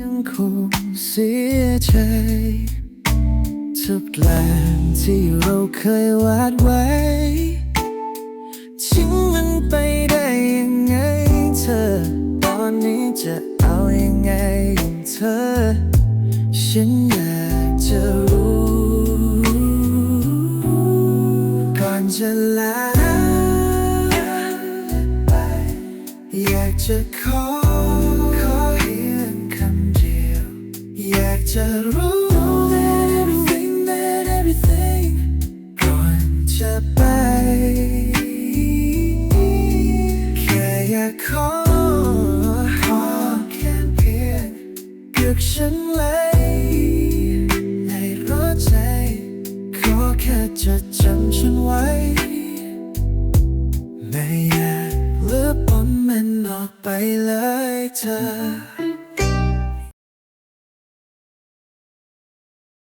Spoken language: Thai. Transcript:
ยังคงเสียใจทุกแปลงที่เราเคยวาดไว้ทิ้งมันไปได้ยังไงเธอ ตอนนี้จะเอายังไงเธอ ฉันอยากจะรู้ก่อนจะลาไปอยากจะขอ จะรู้ that everything that everything ก่อนจะไปแค่อยากขอขอแค่เพียงเกือกฉันเลยให้รู้ใจ ขอแค่จะจำฉันไว้ไม่อยากเลบปนมันออกไปเลยเธอ